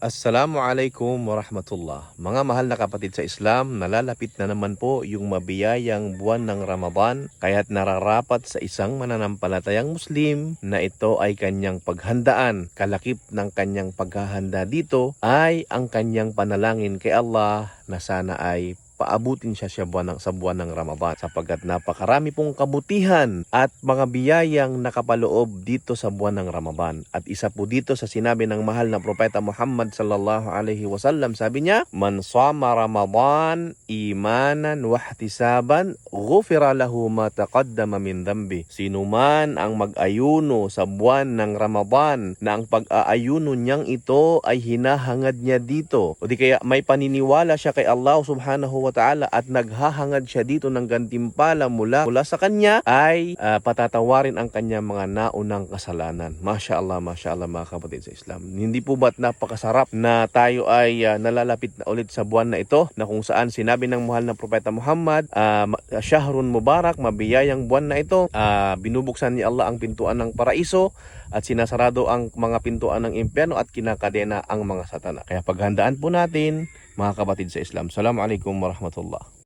Assalamualaikum warahmatullah. Mga mahal na kapatid sa Islam, nalalapit na naman po yung mabiyayang buwan ng Ramadan, kaya't nararapat sa isang mananampalatayang Muslim na ito ay kanyang paghandaan. Kalakip ng kanyang paghahanda dito ay ang kanyang panalangin kay Allah na sana ay paabutin siya siya buwan ng, sa buwan ng Ramadan sapagkat napakarami pong kabutihan at mga biyayang nakapaloob dito sa buwan ng Ramadan. At isa po dito sa sinabi ng mahal na propeta Muhammad sallallahu alaihi wasallam sabi niya, "Man sama Ramadan imanan wa ihtisaban, ghufira lahu ma taqaddama min dhanbi." Sino man ang mag-ayuno sa buwan ng Ramadan na ang pag-aayuno niyang ito ay hinahangad niya dito o di kaya may paniniwala siya kay Allah subhanahu wa ta'ala at naghahangad siya dito ng gantimpala mula, mula sa kanya ay ah, patatawarin ang kanya mga naunang kasalanan. Masya Allah, Masya Allah mga kapatid sa Islam. Hindi po ba't napakasarap na tayo ay ah, nalalapit na ulit sa buwan na ito na kung saan sinabi ng mahal na propeta Muhammad, ma- Shahrun Mubarak, mabiyayang buwan na ito, ah, binubuksan ni Allah ang pintuan ng paraiso at sinasarado ang mga pintuan ng impyerno at kinakadena ang mga satana. Kaya paghandaan po natin mga kapatid sa Islam. Assalamualaikum warahmatullah.